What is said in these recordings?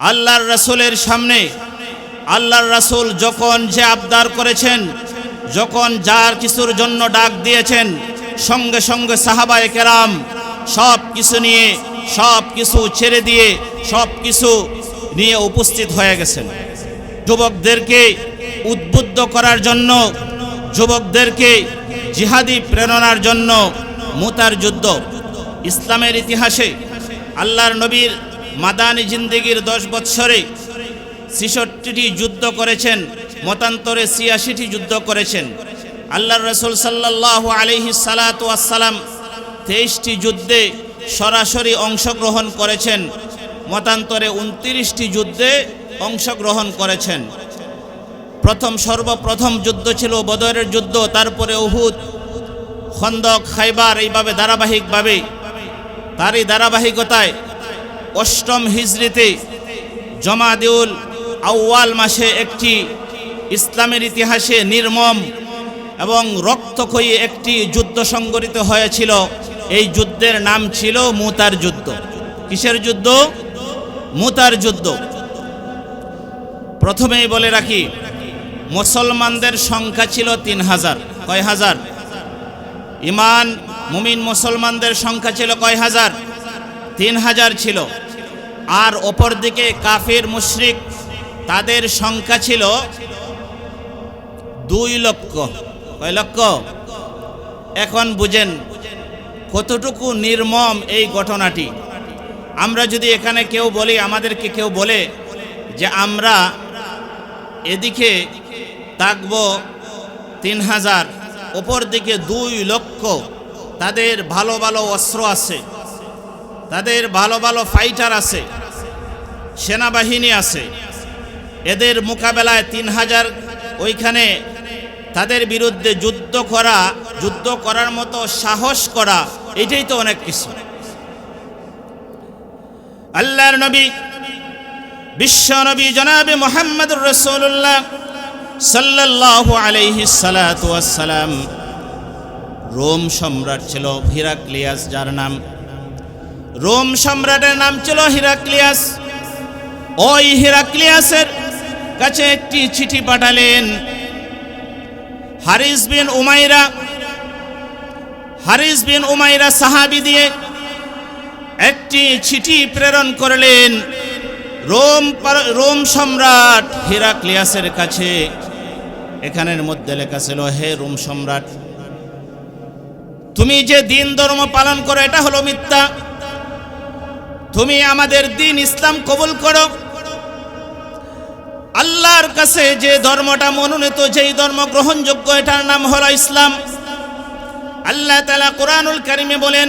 আল্লাহর রাসূলের সামনে, আল্লাহর রাসূল যখন যে আবদার করেছেন, যখন যার কিছুর জন্য ডাক দিয়েছেন, সঙ্গে সঙ্গে সাহাবায়ে কেরাম সব কিছু নিয়ে, সব কিছু ছেড়ে দিয়ে, সব কিছু নিয়ে উপস্থিত হয়ে গেছেন। যুবকদেরকে উদ্বুদ্ধ করার জন্য, যুবকদেরকে জিহাদি প্রেরণার জন্য মুতার যুদ্ধ। ইসলামের ইতিহাসে আল্লাহর নবীর মাদানী জিন্দিগির দশ বৎসরে ছিষট্টিটি যুদ্ধ করেছেন, মতান্তরে ছিয়াশিটি যুদ্ধ করেছেন। আল্লাহর রসুল সাল্লাহ আলিহি সালাতু আসসালাম তেইশটি যুদ্ধে সরাসরি অংশগ্রহণ করেছেন, মতান্তরে উনত্রিশটি যুদ্ধে অংশগ্রহণ করেছেন। প্রথম সর্বপ্রথম যুদ্ধ ছিল বদরের যুদ্ধ, তারপরে উহুদ, খন্দক, খাইবার, এইভাবে ধারাবাহিকভাবে। তারই ধারাবাহিকতায় অষ্টম হিজরিতে জমাদিউল আউয়াল মাসে একটি ইসলামের ইতিহাসে নির্মম এবং রক্তক্ষয়ী একটি যুদ্ধ সংগঠিত হয়েছিল। এই যুদ্ধের নাম ছিল মুতার যুদ্ধ। কিসের যুদ্ধ? মুতার যুদ্ধ। প্রথমেই বলে রাখি, মুসলমানদের সংখ্যা ছিল তিন হাজার। কয় হাজার? ইমান, মুমিন মুসলমানদের সংখ্যা ছিল কয় হাজার? তিন হাজার ছিল। আর অপর দিকে কাফির, মুশরিক তাদের সংখ্যা ছিল দুই লক্ষ। কয় লক্ষ? এখন বুঝেন কতটুকু নির্মম এই ঘটনাটি। আমরা যদি এখানে কেউ বলি, আমাদেরকে কেউ বলে যে আমরা এদিকে তাকব তিন হাজার ওপর দিকে দুই লক্ষ। তাদের ভালো ভালো অস্ত্র আছে। তাদের ভালো ভালো ফাইটার আছে, সেনাবাহিনী আছে। এদের মোকাবেলায় তিন হাজার, ওইখানে তাদের বিরুদ্ধে যুদ্ধ করা, যুদ্ধ করার মতো সাহস করা, এটাই তো অনেক কিছু। আল্লাহর নবী, বিশ্ব নবী জনাবে মোহাম্মদুর রসুল্লাহ সাল্লাল্লাহু আলাইহি ওয়াসসালাম। রোম সম্রাট ছিল হিরাক্লিয়াস, যার নাম রোম সম্রাটের নাম ছিল হিরাক্লিয়াস। ওই হিরাক্লিয়াসের কাছে একটি চিঠি পাঠালেন। হারিস বিন উমাইরা, হারিস বিন উমাইরা সাহাবি দিয়ে একটি চিঠি প্রেরণ করলেন রোম রোম সম্রাট হিরাক্লিয়াসের কাছে। এখানের মধ্যে লেখা ছিল, হে রোম সম্রাট, তুমি যে দিন ধর্ম পালন করো, এটা হলো মিথ্যা। তুমি আমাদের দিন ইসলাম কবুল করো। আল্লাহর কাছে যে ধর্মটা মনোনীত, যেই ধর্ম গ্রহণযোগ্য, এটার নাম হলো ইসলাম। আল্লাহ তালা কোরআনুল কারিমে বলেন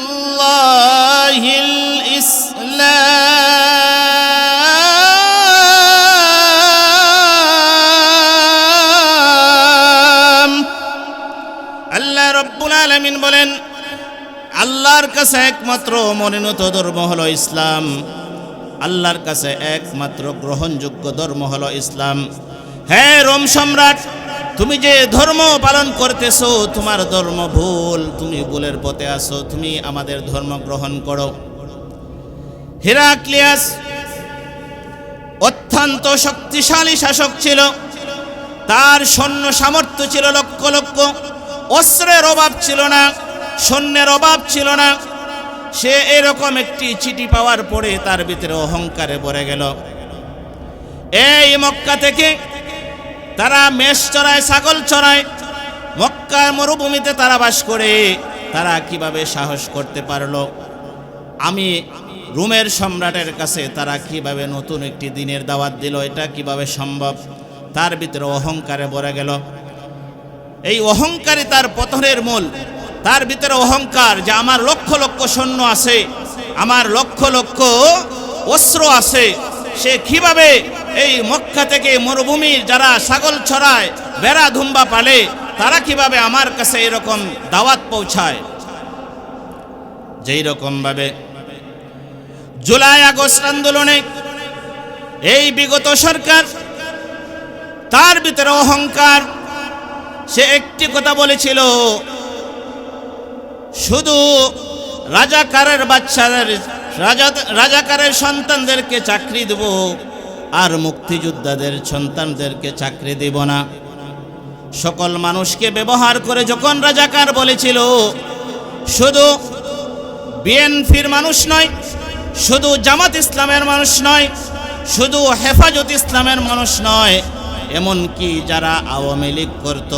ইনদাল্লাহিল ইসলাম। আল্লাহর কাছে একমাত্র মনোনীত ধর্ম হলো ইসলাম। আল্লাহর কাছে একমাত্র গ্রহণযোগ্য ধর্ম হলো ইসলাম। হ্যাঁ রোম সম্রাট, তুমি যে ধর্ম পালন করতেছো, তোমার ধর্ম ভুল, তুমি ভুলের পথে আসো তুমি আমাদের ধর্ম গ্রহণ করো। হিরাক্লিয়াস অত্যন্ত শক্তিশালী শাসক ছিল। তার সৈন্য সামর্থ্য ছিল লক্ষ লক্ষ, অস্ত্রের অভাব ছিল না। সৈন্যের অভাব ছিল না। সে এরকম একটি চিঠি পাওয়ার পরে তার ভিতরে অহংকারে ভরে গেল। এই মক্কা থেকে তারা মেষ চড়ায়, ছাগল চড়ায় মক্কা মরুভূমিতে তারা বাস করে। তারা কীভাবে সাহস করতে পারল? আমি রুমের সম্রাটের কাছে তারা কীভাবে নতুন একটি দিনের দাওয়াত দিল, এটা কীভাবে সম্ভব? তার ভিতরে অহংকারে ভরে গেল। এই অহংকারই তার পতনের মূল। তার ভিতরে অহংকার যে আমার লক্ষ লক্ষ সৈন্য আছে, আমার লক্ষ লক্ষ অস্ত্র আছে, সে কীভাবে এই মক্কা থেকে মরুভূমির যারা ছাগল ছড়ায় বেড়া ধুম্বা পালে, তারা কীভাবে আমার কাছে এরকম দাওয়াত পৌঁছায়? যেই রকমভাবে জুলাই আগস্ট আন্দোলনে এই বিগত সরকার, তার ভিতরে অহংকার, সে একটি কথা বলেছিল শুধু রাজাকারের বাচ্চাদের, রাজা, রাজাকারের সন্তানদেরকে চাকরি দেব, আর মুক্তিযোদ্ধাদের সন্তানদেরকে চাকরি দেব না। সকল মানুষকে ব্যবহার করে যখন রাজাকার বলেছিল, শুধু বিএনপির মানুষ নয়, শুধু জামাত ইসলামের মানুষ নয়, শুধু হেফাজত ইসলামের মানুষ নয়, এমনকি যারা আওয়ামী লীগ করত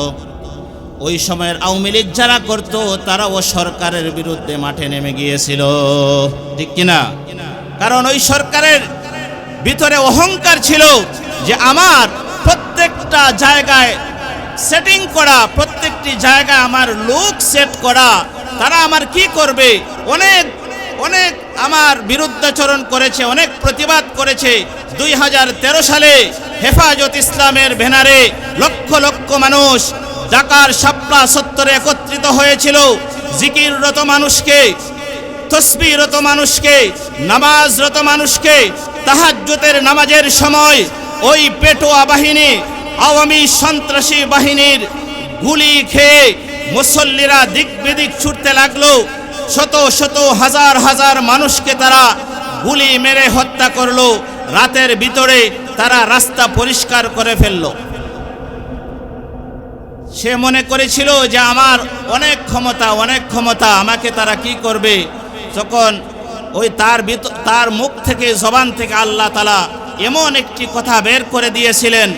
ওই সময়ের আওয়ামী লীগ যারা করত, তারাও সরকারের বিরুদ্ধে মাঠে নেমে গিয়েছিল। ঠিক কিনা? কারণ ওই সরকারের ভিতরে অহংকার ছিল যে আমার প্রত্যেকটা জায়গায় সেটিং করা, প্রত্যেকটি জায়গায় আমার লোক সেট করা, তারা আমার কি করবে? অনেক অনেক আমার বিরুদ্ধাচরণ করেছে, অনেক প্রতিবাদ করেছে। দুই হাজার তেরো সালে হেফাজত ইসলামের ব্যানারে লক্ষ লক্ষ মানুষ ঢাকার শাপলা সত্তরে একত্রিত হয়েছিল। জিকিররত মানুষকে তসবিরত মানুষকে, নামাজরত মানুষকে, তাহাজ্জুদের নামাজের সময় ওই পেটোয়া বাহিনী, আওয়ামী সন্ত্রাসী বাহিনীর গুলি খেয়ে মুসল্লিরা দিক বিদিক ছুটতে লাগল। শত শত, হাজার হাজার মানুষকে তারা গুলি মেরে হত্যা করল। রাতের ভিতরে তারা রাস্তা পরিষ্কার করে ফেলল। সে মনে করেছিল যে আমার অনেক ক্ষমতা অনেক ক্ষমতা, আমাকে তারা কি করবে? তখন ওই তার তার মুখ থেকে, জবান থেকে আল্লাহ তালা এমন একটি কথা বের করে দিয়েছিলেন,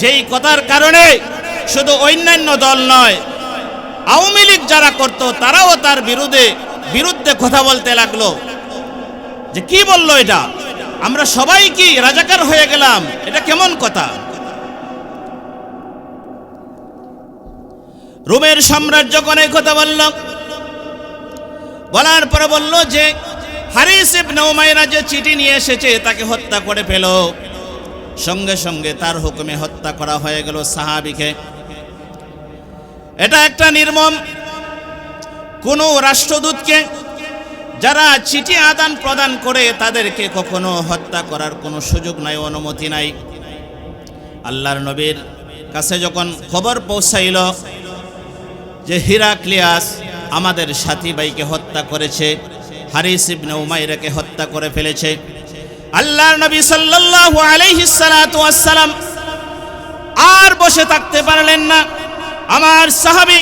যেই কথার কারণে শুধু অন্যান্য দল নয়, আওয়ামী লীগ যারা করত, তারাও তার বিরুদ্ধে বিরুদ্ধে কথা বলতে লাগল। যে কি বলল এটা? আমরা সবাই কি রাজাকার হয়ে গেলাম? এটা কেমন কথা? রোমের সম্রাট যখন কথা বলল। বলার পরে বলল যে, হারিস ইবনে উমাইরা যে চিঠি নিয়ে এসেছে, তাকে হত্যা করে ফেল। সঙ্গে সঙ্গে তার হুকুমে হত্যা করা হয়ে গেল সাহাবিকে। এটা একটা নির্মম। কোন রাষ্ট্রদূতকে যারা চিঠি আদান প্রদান করে, তাদেরকে কখনো হত্যা করার কোনো সুযোগ নাই, অনুমতি নাই। আল্লাহর নবীর কাছে যখন খবর পৌঁছাইল যে হিরাক্লিয়াস আমাদের সাথী ভাইকে হত্যা করেছে, হারিস ইবনে উমাইরাকে হত্যা করে ফেলেছে। আল্লাহর নবী সাল্লাল্লাহু আলাইহি সালাতু ওয়াসসালাম আর বসে থাকতে পারলেন না। আমার সাহাবী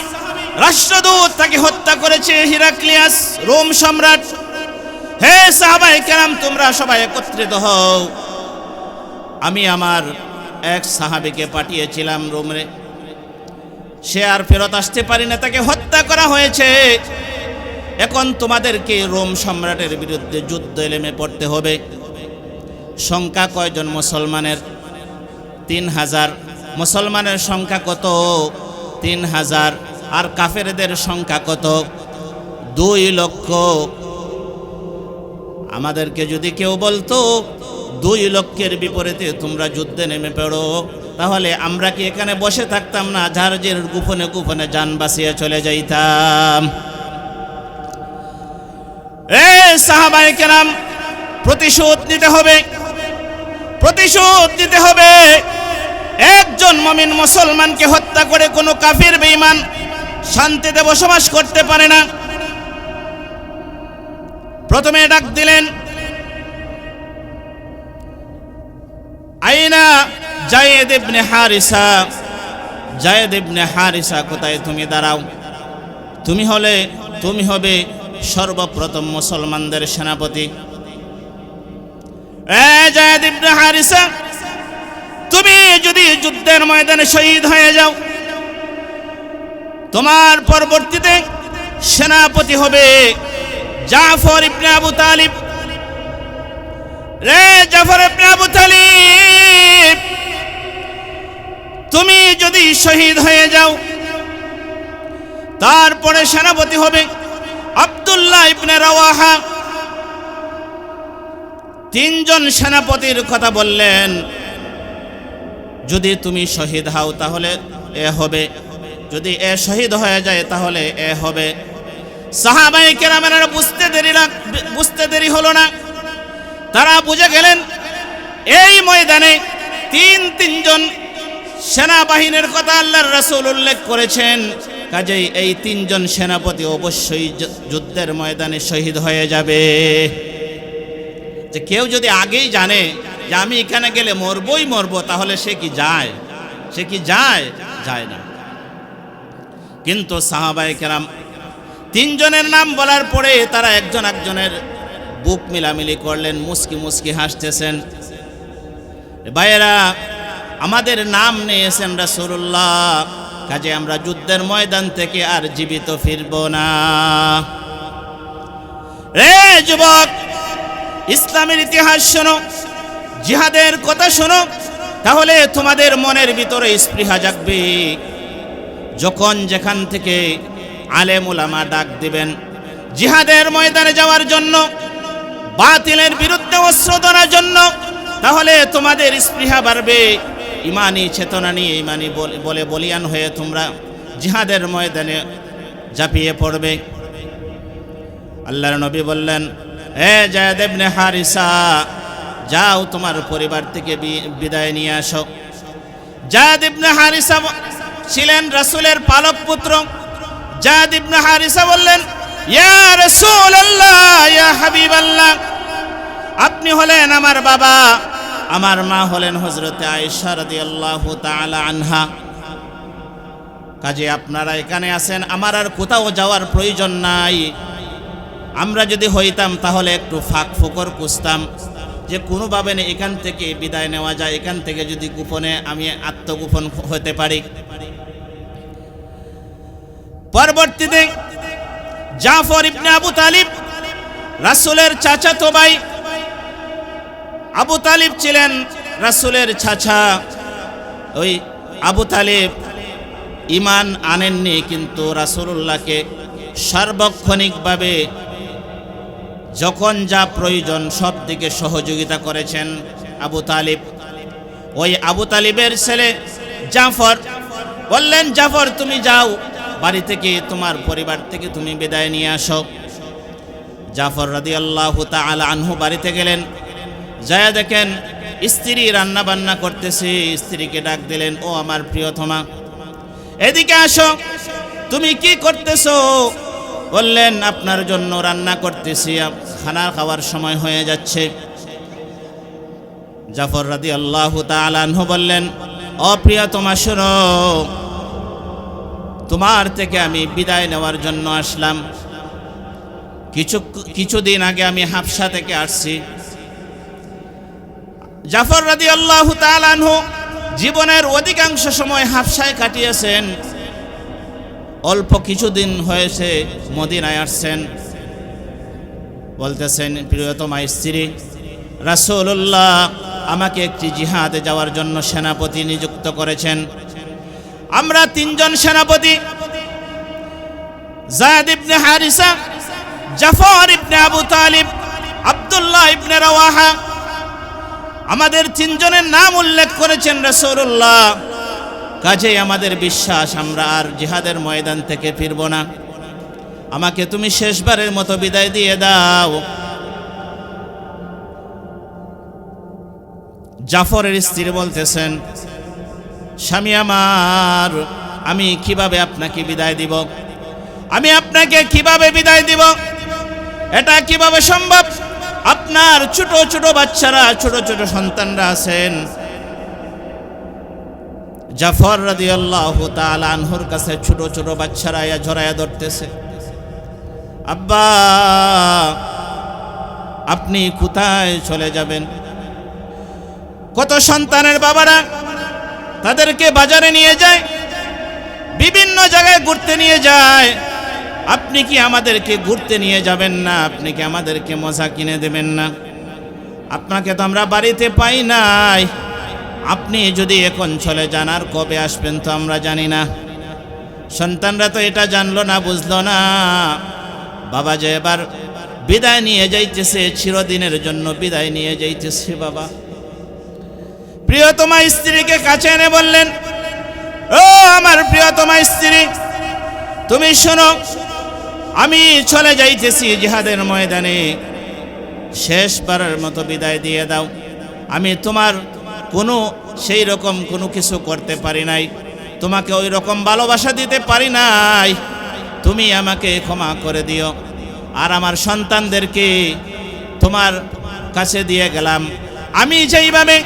রাষ্ট্রদূত তাকে হত্যা করেছে, হিরাক্লিয়াস, রোম সম্রাট। হে সাহাবাই কেরাম, তোমরা সবাই একত্রিত হও। আমি আমার এক সাহাবীকে পাঠিয়েছিলাম রোমে। সে আর ফেরত আসতে পারি না, তাকে হত্যা করা হয়েছে। এখন তোমাদেরকে রোম সম্রাটের বিরুদ্ধে যুদ্ধ এলেমে পড়তে হবে। সংখ্যা কয়জন মুসলমানের? তিন হাজার। মুসলমানের সংখ্যা কত? তিন হাজার। আর কাফেরদের সংখ্যা কত? দুই লক্ষ। আমাদেরকে যদি কেউ বলতো, দুই লক্ষের বিপরীতে তোমরা যুদ্ধে নেমে পড়ো। তাহলে আমরা কি এখানে বসে থাকতাম না? ঝাড়জের গুফনে গুফনে যান বাঁচিয়ে চলে যাইতাম। প্রতিশোধ নিতে হবে। প্রতিশোধ দিতে হবে। একজন মমিন মুসলমানকে হত্যা করে কোনো কাফির, বেঈমান শান্তিতে বসবাস করতে পারে না। প্রথমে ডাক দিলেন, আইনা জায়েদ ইবনে হারিসা, জায়েদ ইবনে হারিসা কোথায় তুমি দাঁড়াও? তুমি হলে, তুমি হবে সর্বপ্রথম মুসলমানদের সেনাপতি। তুমি যদি যুদ্ধের ময়দানে শহীদ হয়ে যাও, তোমার পরবর্তীতে সেনাপতি হবে জাফর ইবনে আবু তালিব। রে জাফর ইবনে আবু তালিব তুমি যদি শহীদ হয়ে যাও, তারপরে সেনাপতি হবে আব্দুল্লাহ ইবনে রাওয়াহা। তিনজন সেনাপতির কথা বললেন, যদি তুমি শহীদ হও তাহলে এ হবে, যদি এ শহীদ হয়ে যায় তাহলে এ হবে। সাহাবাই কেরামেরা বুঝতে দেরি না বুঝতে দেরি হলো না। তারা বুঝে গেলেন, এই ময়দানে তিন তিনজন সেনাবাহিনীর কথা আল্লাহর রাসূল উল্লেখ করেছেন। কাজেই এই তিনজন সেনাপতি অবশ্যই যুদ্ধের ময়দানে শহীদ হয়ে যাবে। যে কেউ যদি আগেই জানে যে আমি এখানে গেলে মরবই মরবো, তাহলে সে কি যায়? সে কি যায়? যায় না। কিন্তু সাহাবাই কেরাম তিনজনের নাম বলার পরে তারা একজন একজনের বুক মিলামিলি করলেন, মুসকি মুসকি হাসতেছেন। ভাইয়েরা আমাদের নাম নিয়েছেন রাসূলুল্লাহ। কাজে আমরা যুদ্ধের ময়দান থেকে আর জীবিত ফিরব না। রে যুবক, ইসলামের ইতিহাস শোনো, জিহাদের কথা শোনো, তাহলে তোমাদের মনের ভিতরে স্পৃহা জাগবে। যখন যেখান থেকে আলেম উলামা ডাক দিবেন, জিহাদের ময়দানে যাওয়ার জন্য, বাতিলের বিরুদ্ধে অস্ত্র জন্য, তাহলে তোমাদের স্পৃহা বাড়বে। ইমানি চেতনা নিয়ে, ইমানি বলে- বলে বলিয়ান হয়ে তোমরা জিহাদের ময়দানে ঝাঁপিয়ে পড়বে। আল্লাহর নবী বললেন এ জায়দ ইবনে হারিসা, যাও তোমার পরিবার থেকে বিদায় নিয়ে আসো। জায়দ হারিসা ছিলেন রাসূলের পালক পুত্র। জায়দ ইবনে হারিসা বললেন, ইয়া রাসূলুল্লাহ, ইয়া হাবিবাল্লাহ, আপনি হলেন আমার বাবা। আমার মা হলেন হজরতে আয়েশা রাদিয়াল্লাহু তাআলা আনহা। কাজে আপনারা এখানে আছেন, আমার আর কোথাও যাওয়ার প্রয়োজন নাই। আমরা যদি হইতাম তাহলে একটু ফাঁক ফুকর কুসতাম যে কোনোভাবে এখান থেকে বিদায় নেওয়া যায়, এখান থেকে যদি গোপনে আমি আত্মগোপন হতে পারি। পরবর্তীতে জাফর ইবনে আবু তালিব, রাসূলের চাচাতো ভাই আবু তালিব ছিলেন রাসূলের ছাছা ওই আবু তালিব ইমান আনেননি, কিন্তু রাসূলুল্লাহকে সার্বক্ষণিকভাবে যখন যা প্রয়োজন সব দিকে সহযোগিতা করেছেন আবু তালিব। ওই আবু তালিবের ছেলে জাফর বললেন, জাফর, তুমি যাও, বাড়ি থেকে তোমার পরিবার থেকে তুমি বিদায় নিয়ে আসো। জাফর রাদি আল্লাহ আনহু বাড়িতে গেলেন। যায় দেখেন, স্ত্রী রান্না বান্না করতেছে, স্ত্রীকে ডাক দিলেন, ও আমার প্রিয়তমা, এদিকে আসো, তুমি কি করতেছ? বললেন, আপনার জন্য রান্না করতেছি, খানা খাওয়ার সময় হয়ে যাচ্ছে। জাফর রাদি আল্লাহ তালানহু বললেন অপ্রিয় তোমা শোনো, তোমার থেকে আমি বিদায় নেওয়ার জন্য আসলাম। কিছু, কিছুদিন আগে আমি হাফসা থেকে আসছি। জাফর রাদি আল্লাহ তালানহু জীবনের অধিকাংশ সময় হাফসায় কাটিয়েছেন। অল্প কিছুদিন হয়েছে মদিনায় আসছেন। বলতেছেন, প্রিয়তমা স্ত্রী, রাসূলুল্লাহ আমাকে একটি জিহাদে যাওয়ার জন্য সেনাপতি নিযুক্ত করেছেন। আমরা তিনজন সেনাপতি, জায়দ ইবনে হারিসা, জাফর ইবনে আবু তালিব, আব্দুল্লাহ ইবনে রাওয়াহা আমাদের তিনজনের নাম উল্লেখ করেছেন রাসূলুল্লাহ। কাজেই আমাদের বিশ্বাস, আমরা আর জিহাদের ময়দান থেকে ফিরব না। আমাকে তুমি শেষবারের মতো বিদায় দিয়ে দাও। জাফরের স্ত্রী বলতেছেন, স্বামী আমার, আমি কীভাবে আপনাকে বিদায় দিব? আমি আপনাকে কীভাবে বিদায় দিব? এটা কীভাবে সম্ভব? আপনার ছোট ছোট বাচ্চারা, ছোট ছোট সন্তানরা আছেন। জাফর রাদিয়াল্লাহু তাআলা আনহুর কাছে ছোট ছোট বাচ্চারা ইয়া ঝরায়া ধরতেছে। আব্বা, আপনি কোথায় চলে যাবেন? কত সন্তানের বাবারা তাদেরকে বাজারে নিয়ে যায়, বিভিন্ন জায়গায় ঘুরতে নিয়ে যায়। আপনি কি আমাদেরকে ঘুরতে নিয়ে যাবেন না? আপনি কি আমাদেরকে মজা কিনে দেবেন না? আপনাকে তো আমরা বাড়িতে পাই নাই। আপনি যদি এখন চলে যান, আর কবে আসবেন তো আমরা জানি না। সন্তানরা তো এটা জানলো না, বুঝলো না। বাবা যে এবার বিদায় নিয়ে যাইতেছে, চিরদিনের জন্য বিদায় নিয়ে যাইতেছে বাবা। প্রিয়তমা স্ত্রীকে কাছে এনে বললেন, ও আমার প্রিয়তমা স্ত্রী, তুমি শোনো আমি চলে যাইতেছি জিহাদের ময়দানে। শেষবারের মতো বিদায় দিয়ে দাও। আমি তোমার কোনো সেই রকম কোনো কিছু করতে পারি নাই। তোমাকে ওই রকম ভালোবাসা দিতে পারি নাই। তুমি আমাকে ক্ষমা করে দিও। আর আমার সন্তানদেরকে তোমার কাছে দিয়ে গেলাম। আমি যেইভাবে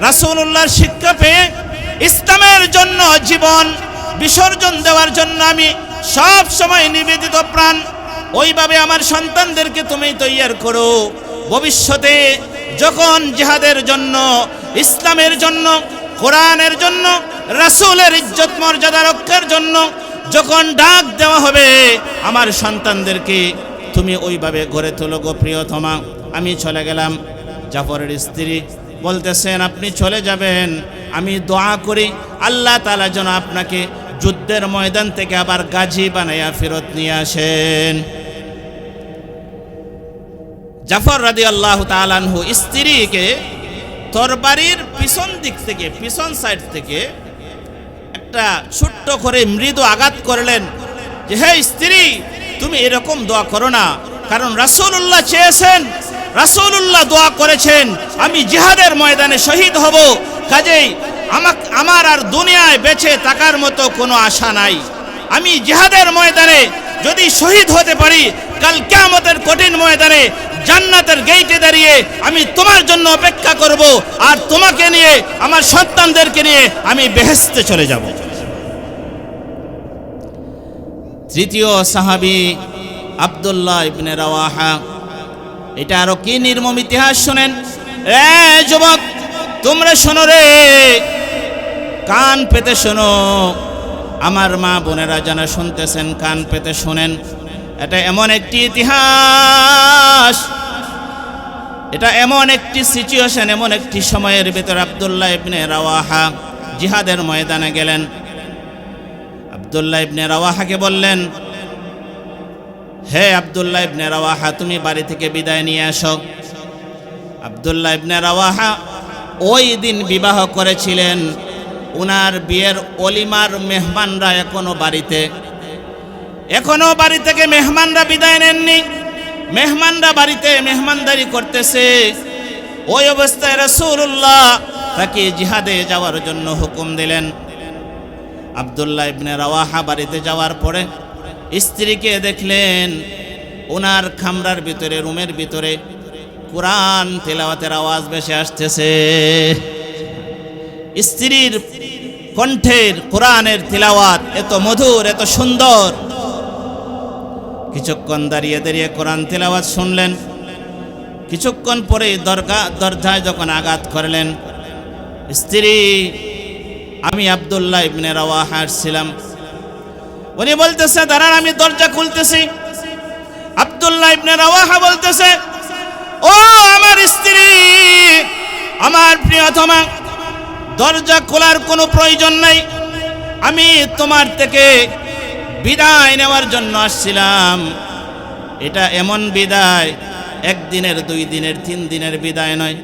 রাসূলুল্লাহর শিক্ষা পেয়ে ইসলামের জন্য জীবন বিসর্জন দেওয়ার জন্য আমি সব সময় নিবেদিত প্রাণ। ওইভাবে আমার সন্তানদেরকে তুমি তৈয়ার করো। ভবিষ্যতে যখন জিহাদের জন্য, ইসলামের জন্য, কোরআনের জন্য, রাসূলের ইজ্জত, মর্যাদা রক্ষার জন্য যখন ডাক দেওয়া হবে, আমার সন্তানদেরকে তুমি ওইভাবে গড়ে তোলো গো প্রিয়তমা। আমি চলে গেলাম। জাফরের স্ত্রী বলতেছেন, আপনি চলে যাবেন। আমি দোয়া করি। আল্লাহ তালা যেন আপনাকে যুদ্ধের ময়দান থেকে আবার গাজী বানাইয়া ফেরত নিয়ে আসেন। জাফর রাদি আল্লাহ তালানহু স্ত্রীকে তরবারির পিছন দিক থেকে, পিছন সাইড থেকে একটা ছোট্ট করে মৃদু আঘাত করলেন যে, হে স্ত্রী, তুমি এরকম দোয়া করো না। কারণ রাসূলুল্লাহ চেয়েছেন, রাসূলুল্লাহ দোয়া করেছেন। আমি জিহাদের ময়দানে শহীদ হব। কাজেই আমার আর দুনিয়ায় বেঁচে থাকার মতো কোনো আশা নাই। আমি জিহাদের ময়দানে যদি শহীদ হতে পারি, কাল কিয়ামতের কঠিন ময়দানে জান্নাতের গেইটে দাঁড়িয়ে আমি তোমার জন্য অপেক্ষা করব আর তোমাকে নিয়ে, আমার সন্তানদেরকে নিয়ে আমি বেহেস্তে চলে যাব। তৃতীয় সাহাবি আব্দুল্লাহ ইবনে রাওয়াহা, এটা আরও কি নির্মম ইতিহাস শোনেন? এ যুবক, তোমরা শোনো রে। কান পেতে শোনো। আমার মা বোনেরা যারা শুনতেছেন, কান পেতে শোনেন। এটা এমন একটি ইতিহাস। এটা এমন একটি সিচুয়েশন এমন একটি সময়ের ভিতর আব্দুল্লাহ ইবনে রাওয়াহা জিহাদের ময়দানে গেলেন। আব্দুল্লাহ ইবনে রাওয়াহাকে বললেন, হে আব্দুল্লাহ ইবনে রাওয়াহা, তুমি বাড়ি থেকে বিদায় নিয়ে আসো। আব্দুল্লাহ ইবনে রাওয়াহা ওই দিন বিবাহ করেছিলেন। উনার বিয়ের অলিমার মেহমানরা এখনও বাড়িতে। এখনও বাড়ি থেকে মেহমানরা বিদায় নেননি। মেহমানরা বাড়িতে মেহমানদারি করতেছে। ওই অবস্থায় রসুল্লাহ তাকে জিহাদে যাওয়ার জন্য হুকুম দিলেন। আবদুল্লাহ ইবনে রাওয়াহা বাড়িতে যাওয়ার পরে স্ত্রীকে দেখলেন ওনার খামরার ভিতরে, রুমের ভিতরে কোরআন তেলাওয়াতের আওয়াজ বেশি আসতেছে। স্ত্রীর কণ্ঠের কোরআনের তিলাওয়াত এত মধুর, এত সুন্দর। কিছুক্ষণ দাঁড়িয়ে দাঁড়িয়ে কোরআন তিলাওয়াত শুনলেন। কিছুক্ষণ পরে দরগা, দরজায় যখন আঘাত করলেন, স্ত্রী, আমি আবদুল্লাহ ইবনে রাওয়াহা ছিলাম। উনি বলতেছে, দাঁড়ান, আমি দরজা খুলতেছি। আবদুল্লাহ ইবনে রাওয়াহা বলতেছে, ও আমার স্ত্রী, আমার প্রিয়তমা দরজা খোলার কোনো প্রয়োজন নাই। আমি তোমার থেকে বিদায় নেওয়ার জন্য আসছিলাম। এটা এমন বিদায়, একদিনের, দুই দিনের, তিন দিনের বিদায় নয়।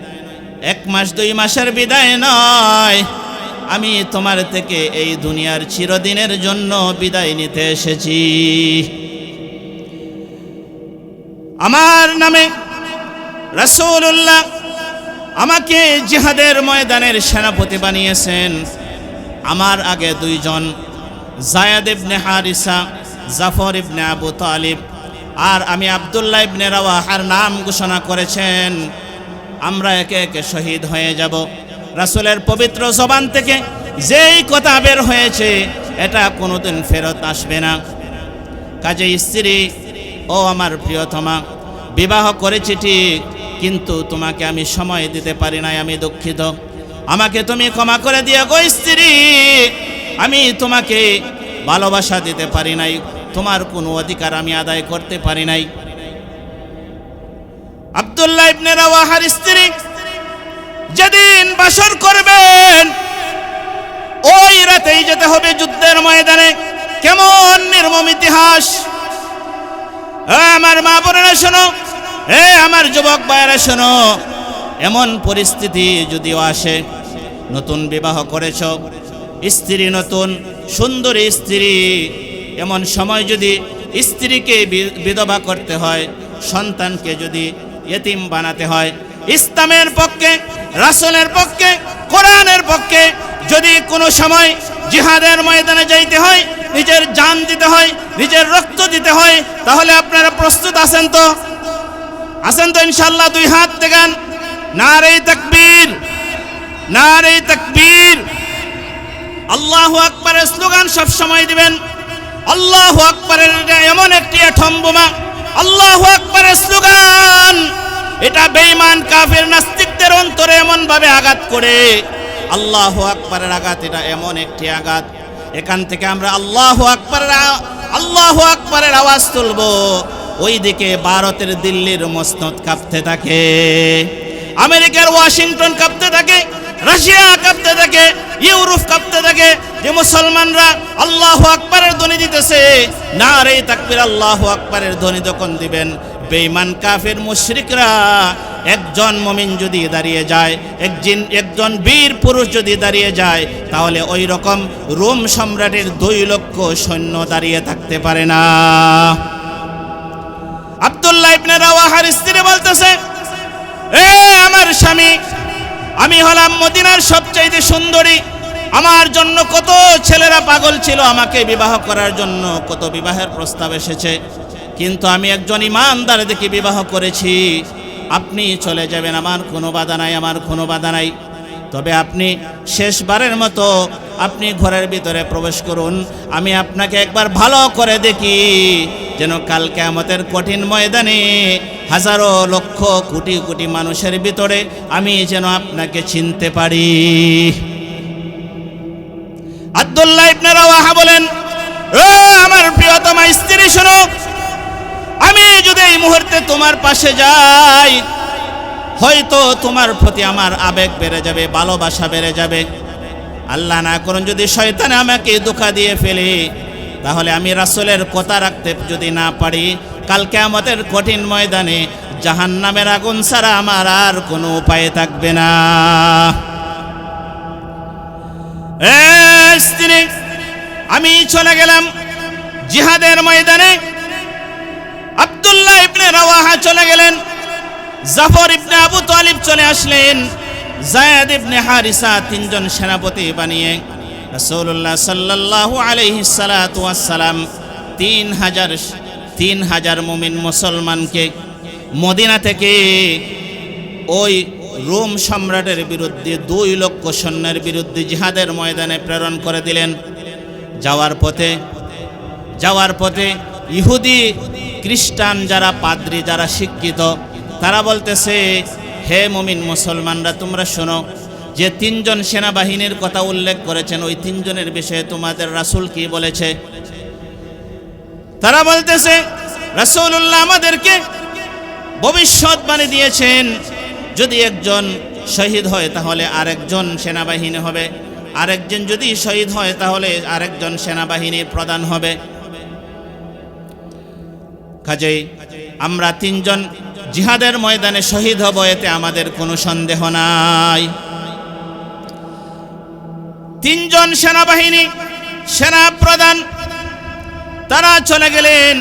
এক মাস, দুই মাসের বিদায় নয়। আমি তোমার থেকে এই দুনিয়ার চিরদিনের জন্য বিদায় নিতে এসেছি। আমার নামে রসুল্লাহ আমাকে জিহাদের ময়দানের সেনাপতি বানিয়েছেন। আমার আগে দুইজন, জায়াদ ইবনে হারিসা, জাফর ইবনে আবু তালিব, আর আমি আবদুল্লাহ ইবনে রাওয়াহার নাম ঘোষণা করেছেন। আমরা একে একে শহীদ হয়ে যাব। রাসুলের পবিত্র জবান থেকে যেই কথা বের হয়েছে, এটা কোনোদিন ফেরত আসবে না। কাজে স্ত্রী, ও আমার প্রিয়তমা, বিবাহ করেছি ঠিক কিন্তু তোমাকে আমি সময় দিতে পারি নাই, আমি দুঃখিত। আমাকে তুমি ক্ষমা করে দিয়ে গো স্ত্রী। আমি তোমাকে ভালোবাসা দিতে পারি নাই, তোমার কোনো অধিকার আমি আদায় করতে পারি নাই। আব্দুল্লাহ ইবনে রাওয়াহার স্ত্রী যেদিন বাসর করবেন, ওই রাতেই যেতে হবে যুদ্ধের ময়দানে। কেমন নির্মম ইতিহাস। আমার মা বোনেরা, শোনো। এ আমার যুবক ভাইয়েরা, শোনো, এমন পরিস্থিতি যদিও আসে, নতুন বিবাহ করেছ, স্ত্রী নতুন, সুন্দরী স্ত্রী, এমন সময় যদি স্ত্রীকে বিধবা করতে হয়, সন্তানকে যদি এতিম বানাতে হয়, ইসলামের পক্ষে, রাসূলের পক্ষে, কোরআনের পক্ষে যদি কোনো সময় জিহাদের ময়দানে যাইতে হয়, নিজের জান দিতে হয়, নিজের রক্ত দিতে হয়, তাহলে আপনারা প্রস্তুত আছেন তো? আছেন তো ইনশাল্লাহ দুই হাত দেখান। নারে তাকবীর নারে তাকবীর। আল্লাহ আকবরের স্লোগান সব সময় দিবেন। আল্লাহ আকবরের এমন একটি অ্যাটম বোমা। আল্লাহ আকবরের স্লোগান। এটা বেঈমান, কাফের, নাস্তিকদের অন্তরে এমন ভাবে আঘাত করে। আল্লাহ আকবরের আঘাত, এটা এমন একটি আঘাত। এখান থেকে আমরা আল্লাহ আকবরের আল্লাহ আকবরের আওয়াজ তুলবো। ওই দিকে ভারতের দিল্লির মসনদ কাঁপতে থাকে, আমেরিকার ওয়াশিংটন কাঁপতে থাকে, রাশিয়া কাঁপতে থাকে, ইউরোপ কাঁপতে থাকে, যে মুসলমানরা আল্লাহ আকবরের ধ্বনি দিতেছে, না রে তাকবির আল্লাহ আকবরের ধ্বনি যখন দিবেন, বেঈমান কাফের মুশরিকরা, একজন মমিন যদি দাঁড়িয়ে যায় একজন একজন বীর পুরুষ যদি দাঁড়িয়ে যায়, তাহলে ওই রকম রোম সম্রাটের দুই লক্ষ সৈন্য দাঁড়িয়ে থাকতে পারে না। আব্দুল্লাহ ইবনে রাওয়াহার স্ত্রী বলতেছে, এ আমার স্বামী, আমি হলাম মদিনার সবচাইতে সুন্দরী। আমার জন্য কত ছেলেরা পাগল ছিল আমাকে বিবাহ করার জন্য, কত বিবাহের প্রস্তাব এসেছে। কিন্তু আমি একজন ইমানদার দেখে বিবাহ করেছি। আপনি চলে যাবেন, আমার কোনো বাধা নাই, আমার কোনো বাধা নাই। তবে আপনি শেষবারের মতো আপনি ঘরের ভিতরে প্রবেশ করুন। আমি আপনাকে একবার ভালো করে দেখি। যেন কালকে আমাদের কঠিন ময়দানে হাজারো লক্ষ কোটি কোটি মানুষের ভিতরে আমি যেন আপনাকে চিনতে পারি। আব্দুল্লাহ ইবনে রাওয়াহা বলেন ও আমার প্রিয়তমা স্ত্রী, শোনো, আমি যদি এই মুহূর্তে তোমার পাশে যাই, হয়তো তোমার প্রতি আমার আবেগ বেড়ে যাবে, ভালোবাসা বেড়ে যাবে। আল্লাহ না করুন যদি শয়তানে আমাকে ধোকা দিয়ে ফেলে তাহলে আমি রাসুলের কথা রাখতে যদি না পারি কালকে আমাদের কঠিন ময়দানে জাহান্নামের আগুন ছাড়া আমার আর কোনো উপায় থাকবে না। আমি চলে গেলাম জিহাদের ময়দানে। আবদুল্লাহ ইবনে রাওয়াহা চলে গেলেন। জাফর ইবনে আবু তালিব চলে আসলেন। জায়দ ইবনে হারিসা তিনজন সেনাপতি বানিয়ে। রাসূলুল্লাহ সাল্লাল্লাহু আলাইহি সালাতু ওয়াসসালাম তিন হাজার তিন হাজার মুমিন মুসলমানকে মদিনা থেকে ওই রোম সম্রাটের বিরুদ্ধে দুই লক্ষ সৈন্যের বিরুদ্ধে জিহাদের ময়দানে প্রেরণ করে দিলেন। যাওয়ার পথে যাওয়ার পথে ইহুদি খ্রিস্টান যারা পাদ্রী, যারা শিক্ষিত, তারা বলতেছে, হে মুমিন মুসলমানরা, তোমরা শোনো যে তিনজন সেনাবাহিনীর কথা উল্লেখ করেছেন, ওই তিনজনের বিষয়ে তোমাদের রাসূল কি বলেছে? তারা বলতেছে, রাসূলুল্লাহ আমাদেরকে ভবিষ্যৎবাণী দিয়েছেন, যদি একজন শহীদ হয় তাহলে আরেকজন সেনাবাহিনী হবে, আরেকজন যদি শহীদ হয় তাহলে আরেকজন সেনাবাহিনীর প্রধান হবে। কাজেই আমরা তিনজন জিহাদের ময়দানে শহীদ হব, এতে আমাদের কোনো সন্দেহ নাই। তিনজন সেনাবাহিনী সেনা প্রধান, তারা চলে গেলেন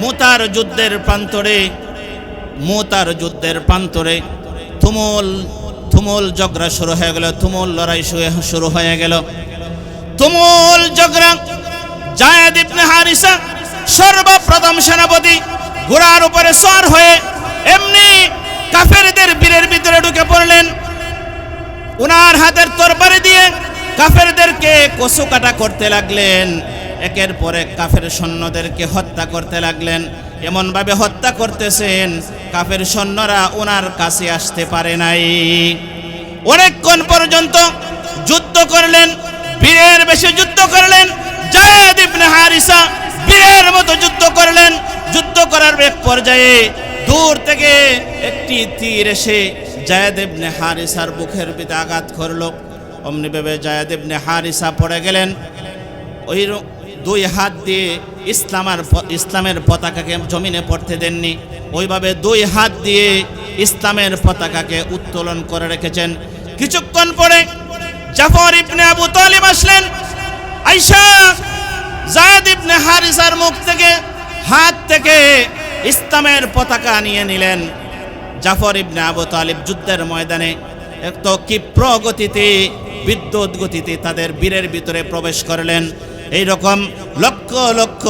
মুতার যুদ্ধের প্রান্তরে, মুতার যুদ্ধের প্রান্তরে। তুমুল তুমুল ঝগড়া শুরু হয়ে গেল, তুমুল লড়াই শুরু হয়ে গেল। তুমুল ঝগড়া, জায়েদ ইবনে হারিসা সর্বপ্রথম সেনাপতি ঘোড়ার উপরে সর হয়ে এমনি কাফেরদের বীরের ভিতরে ঢুকে পড়লেন। উনার হাতের তরবারি দিয়ে কাফেরদেরকে কচু কাটা করতে লাগলেন। একের পর এক কাফের সৈন্যদেরকে হত্যা করতে লাগলেন। এমনভাবে হত্যা করতেছেন, কাফের সৈন্যরা ওনার কাছে আসতে পারে নাই। অনেকক্ষণ পর্যন্ত যুদ্ধ করলেন, বীরের বেশি যুদ্ধ করলেন, জায়েদ ইবনে হারিসা বীরের মতো যুদ্ধ করলেন। যুদ্ধ করার এক পর্যায়ে দূর থেকে একটি তীর এসে জায়েদ ইবনে হারিসার বুকের ভিতরে আঘাত করল। অমনি ভেবে জায়েদ ইবনে হারিসা পড়ে গেলেন। ওই দুই হাত দিয়ে ইসলামার ইসলামের পতাকাকে জমিনে পড়তে দেননি। ওইভাবে দুই হাত দিয়ে ইসলামের পতাকাকে উত্তোলন করে রেখেছেন। কিছুক্ষণ পরে জাফর ইবনে আবু তালিব আসলেন। আইসা, জায়েদ ইবনে হারিসার মুখ থেকে, হাত থেকে ইসলামের পতাকা নিয়ে নিলেন। জাফর ইবনে আবু তালিব যুদ্ধের ময়দানে। একটু ক্ষিপ্র গতিতে বিদ্যুৎ গতিতে তাদের বীরের ভিতরে প্রবেশ করলেন। এই রকম লক্ষ লক্ষ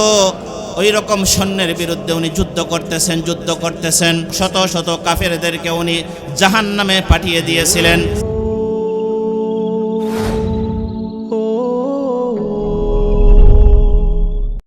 ওই রকম সৈন্যের বিরুদ্ধে উনি যুদ্ধ করতেছেন যুদ্ধ করতেছেন। শত শত কাফেরদেরকে উনি জাহান নামে পাঠিয়ে দিয়েছিলেন।